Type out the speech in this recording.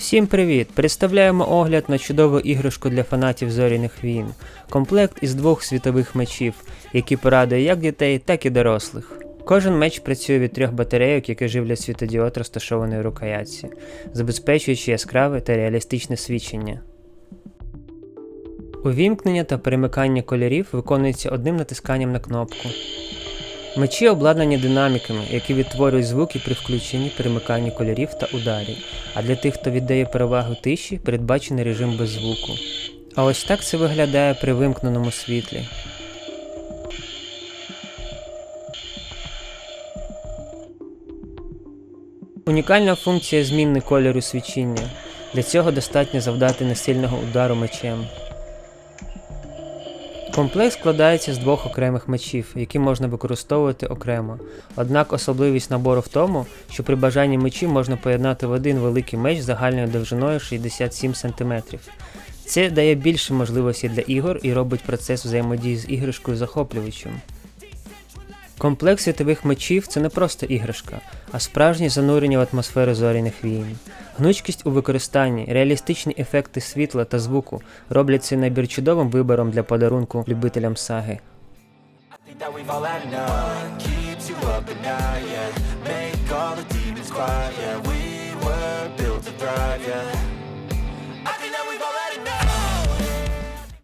Всім привіт! Представляємо огляд на чудову іграшку для фанатів зоряних війн. Комплект із двох світових мечів, які порадує як дітей, так і дорослих. Кожен меч працює від трьох батарейок, які живлять світодіод розташований у рукоятці, забезпечуючи яскраве та реалістичне свічення. Увімкнення та перемикання кольорів виконується одним натисканням на кнопку. Мечі обладнані динаміками, які відтворюють звуки при включенні перемиканні кольорів та ударів. А для тих, хто віддає перевагу тиші, передбачений режим без звуку. А ось так це виглядає при вимкненому світлі. Унікальна функція зміни кольору свічіння. Для цього достатньо завдати несильного удару мечем. Комплект складається з двох окремих мечів, які можна використовувати окремо. Однак особливість набору в тому, що при бажанні мечі можна поєднати в один великий меч загальною довжиною 67 см. Це дає більше можливостей для ігор і робить процес взаємодії з іграшкою захоплюючим. Комплект світових мечів це не просто іграшка, а справжнє занурення в атмосферу зоряних війн. Гнучкість у використанні, реалістичні ефекти світла та звуку роблять цей набір чудовим вибором для подарунку любителям саги. yeah